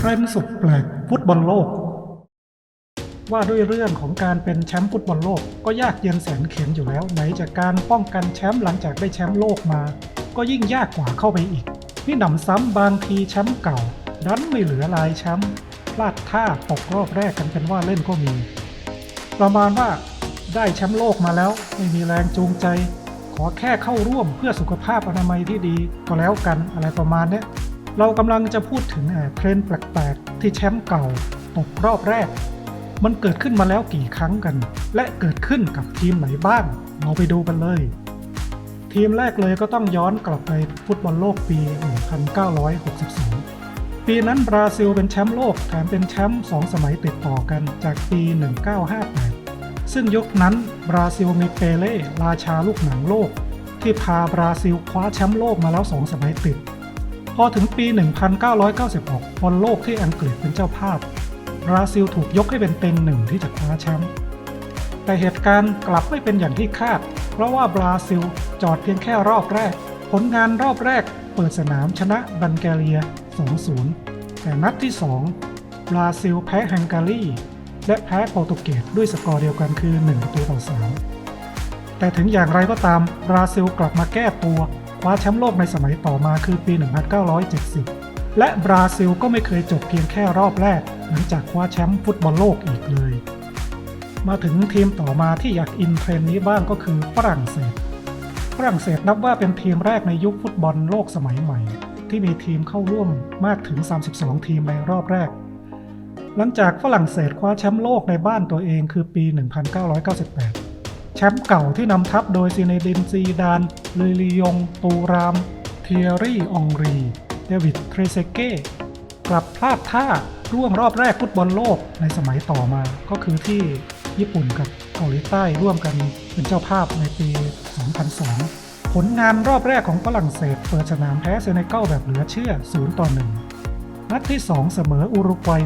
เทรนด์สุดแปลกฟุตบอลโลก ว่าด้วยเรื่องของการเป็นแชมป์ฟุตบอลโลก ก็ยากเย็นแสนเข็ญอยู่แล้ว ไหนจากการป้องกันแชมป์หลังจากได้แชมป์โลกมา ก็ยิ่งยากกว่าเข้าไปอีกนี่หนำซ้ำบางทีแชมป์เก่า ดันไม่เหลือลายแชมป์พลาดท่าตกรอบแรกกันเป็นว่าเล่นก็มี ประมาณว่าได้แชมป์โลกมาแล้ว ไม่มีแรงจูงใจ ขอแค่เข้าร่วมเพื่อสุขภาพอนามัยที่ดีก็แล้วกันอะไรประมาณเนี้ย เรากำลังจะพูดถึงเอ่อเทรนด์แปลกๆที่แชมป์เก่าตกรอบแรก มันเกิดขึ้นมาแล้วกี่ครั้งกัน และเกิดขึ้นกับทีมไหนบ้างเราไปดูกันเลย ทีมแรกเลยก็ต้องย้อนกลับไปฟุตบอลโลกปี 1962 ปีนั้นบราซิลเป็นแชมป์โลกแถมเป็นแชมป์สองสมัยติดต่อกันจากปี 1958 ซึ่งยุคนั้นบราซิลมีเปเล่ราชาลูกหนังโลก ที่พาบราซิลคว้าแชมป์โลกมาแล้วสองสมัยติด พอถึงปี 1996 บอลโลกที่อังกฤษเป็นเจ้าภาพ บราซิลถูกยกให้เป็นเต็งหนึ่งที่จะคว้าแชมป์ แต่เหตุการณ์กลับไม่เป็นอย่างที่คาด เพราะว่าบราซิลจอดเพียงแค่รอบแรก ผลงานรอบแรกเปิดสนามชนะบัลแกเรีย 2-0 แต่นัดที่ 2 บราซิลแพ้ฮังการี และแพ้โปรตุเกสด้วยสกอร์เดียวกันคือ1ประตูต่อ3แต่ถึงอย่างไรก็ตามบราซิลกลับมาแก้ตัว คว้าแชมป์โลกในสมัยต่อมาคือปี 1970 และบราซิลก็ไม่เคยจบเพียงแค่รอบแรก หลังจากคว้าแชมป์ฟุตบอลโลกอีกเลย มาถึงทีมต่อมาที่อยากอินเทรนด์นี้บ้างก็คือฝรั่งเศส ฝรั่งเศสนับว่าเป็นทีมแรกในยุคฟุตบอลโลกสมัยใหม่ ที่มีทีมเข้าร่วมมากถึง 32 ทีมในรอบแรก หลังจากฝรั่งเศสคว้าแชมป์โลกในบ้านตัวเองคือปี 1998 แชมป์เก่าที่นำทัพโดยซีเนดินซีดานลิลียง ตูราม เทียรี่ องรี เดวิด เทรเซเก้ กลับพลาดท่าร่วงรอบแรกฟุตบอลโลกในสมัยต่อมา ก็คือที่ญี่ปุ่นกับเกาหลีใต้ร่วมกันเป็นเจ้าภาพในปี 2002 ผลงานรอบแรกของฝรั่งเศสเปิดสนามแพ้เซเนกัลแบบเหลือเชื่อ 0 ต่อ 1 นัดที่ 2 เสมออุรุกวัย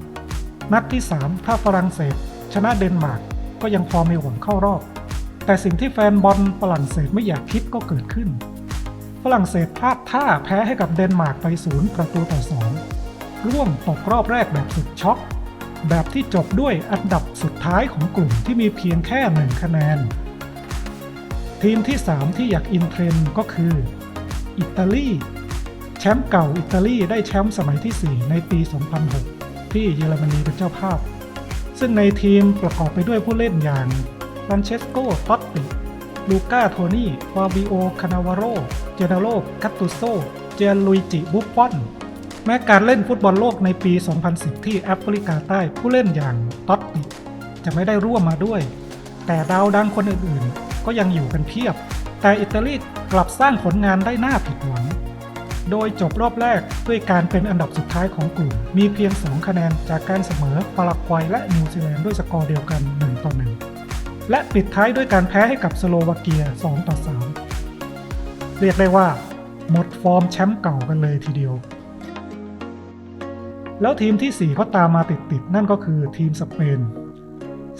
0-0 นัดที่ 3 ถ้าฝรั่งเศสชนะเดนมาร์ก ก็ยังพอมีหวังเข้ารอบ แต่สิ่งที่แฟนบอลฝรั่งเศสไม่อยากคิดก็เกิดขึ้น ฝรั่งเศสพลาดท่าแพ้ให้กับเดนมาร์กไป0ประตูต่อ2ร่วงตกรอบแรกแบบสุดช็อก แบบที่จบด้วยอันดับสุดท้ายของกลุ่มที่มีเพียงแค่หนึ่งคะแนน ทีมที่ 3 ที่อยากอินเทรนก็คือ อิตาลีแชมป์เก่าอิตาลีได้แชมป์สมัยที่ 4 ในปี 2006 ที่เยอรมนีเป็นเจ้าภาพ ซึ่งในทีมประกอบไปด้วยผู้เล่นอย่างฟรานเชสโกตอตติลูก้าโทนี่ฟาบิโอ คานาวาโร เจเนโรกัตตุโซ เจนลุยจิ บุฟฟอน แม้การเล่นฟุตบอลโลกในปี 2010 ที่แอฟริกาใต้ผู้เล่นอย่างตอตติจะไม่ได้ร่วมมาด้วย แต่ดาวดังคนอื่นๆ ก็ยังอยู่กันเพียบ แต่อิตาลีกลับสร้างผลงานได้น่าผิดหวัง โดยจบรอบแรกด้วยการเป็นอันดับสุดท้ายของกลุ่ม มีเพียง 2 คะแนนจากการเสมอปารากวัยและนิวซีแลนด์ด้วยสกอร์เดียวกัน 1 ต่อ 1 และปิดท้ายด้วยการแพ้ให้กับสโลวาเกีย 2 ต่อ 3 เรียกได้ว่า หมดฟอร์มแชมป์เก่ากันเลยทีเดียว แล้วทีมที่ 4 ก็ตามมาติดๆนั่นก็คือทีมสเปน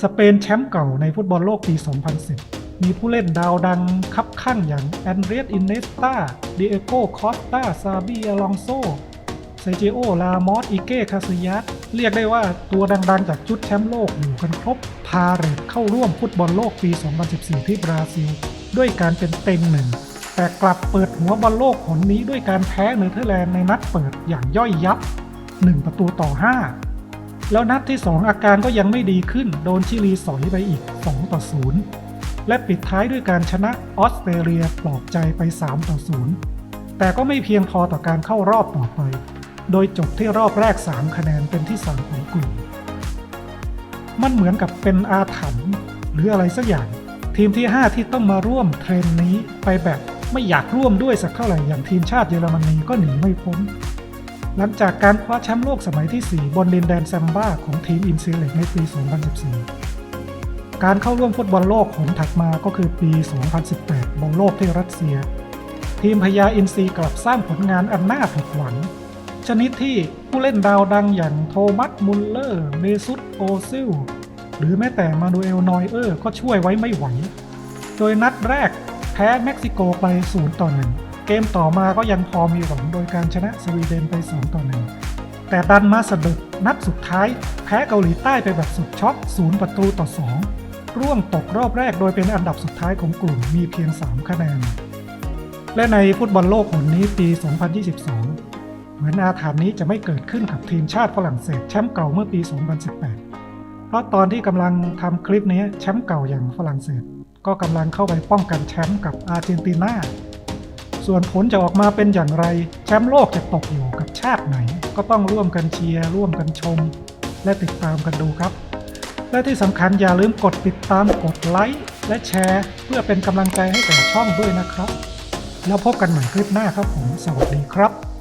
สเปนแชมป์เก่าในฟุตบอลโลกปี 2010 มีผู้เล่นดาวดังคับข้างอย่างแอนเดรียสอินเนสตาเดโกคอสตาซาบีอลองโซเซเจโอ ลามอส อิเก้ คาซิยัส เรียกได้ว่าตัวดังๆ จากชุดแชมป์โลกอยู่กันครบ พาเรตเข้าร่วมฟุตบอลโลกปี 2014 ที่บราซิล ด้วยการเป็นเต็งหนึ่ง แต่กลับเปิดหัวบอลโลกหนนี้ด้วยการแพ้เนเธอร์แลนด์ในนัดเปิดอย่างย่อยยับ 1 ประตูต่อ 5 แล้วนัดที่ 2 อาการก็ยังไม่ดีขึ้น โดนชิลีสอยไปอีก 2 ต่อ 0 และปิดท้ายด้วยการชนะออสเตรเลียปลอบใจไป 3 ต่อ 0 แต่ก็ไม่เพียงพอต่อการเข้ารอบต่อไป โดยจบที่รอบแรก 3 คะแนนเป็นที่3ของกลุ่ม มันเหมือนกับเป็นอาถรรพ์หรืออะไรสักอย่าง ทีมที่ 5 ที่ต้องมาร่วมเทรนนี้ไปแบบไม่อยากร่วมด้วยสักเท่าไหร่อย่างทีมชาติเยอรมนีก็หนีไม่พ้น หลังจากการคว้าแชมป์โลกสมัยที่ 4 บนดินแดนแซมบ้าของทีมอินซีเล็กในปี 2014 การเข้าร่วมฟุตบอลโลกของถัดมาก็คือปี 2018 บอลโลกที่รัสเซีย ทีมพญาอินซีกลับสร้างผลงานอันน่าผิดหวัง ชนิดที่ผู้เล่นดาวดังอย่างโทมัสมุลเลอร์เมซุตโอซิล หรือแม้แต่มานูเอลนอยเออร์ก็ช่วยไว้ไม่ไหว โดยนัดแรกแพ้เม็กซิโกไป 0 ต่อ 1 เกมต่อมาก็ยังพอมีหวังโดยการชนะสวีเดนไป 2 ต่อ 1 แต่แต่ดันมาสะดุดนัดสุดท้าย แพ้เกาหลีใต้ไปแบบสุดช็อก0ประตูต่อ 2 ร่วงตกรอบแรกโดยเป็นอันดับสุดท้ายของกลุ่มมีเพียง 3 คะแนน และในฟุตบอลโลกหนนี้ปี 2022 เหมือนอาถรรพ์นี้จะไม่เกิดขึ้นกับทีมชาติฝรั่งเศสแชมป์เก่าเมื่อปี 2018 เพราะตอนที่กำลังทำคลิปนี้แชมป์เก่าอย่างฝรั่งเศส ก็กำลังเข้าไปป้องกันแชมป์กับอาร์เจนตินาส่วนผลจะออกมาเป็นอย่างไรแชมป์โลกจะตกอยู่กับชาติไหน ก็ต้องร่วมกันเชียร์ร่วมกันชม และติดตามกันดูครับ และที่สำคัญอย่าลืมกดติดตามกดไลค์และแชร์ เพื่อเป็นกำลังใจให้แก่ช่องด้วยนะครับ แล้วพบกันใหม่คลิปหน้าครับผม สวัสดีครับ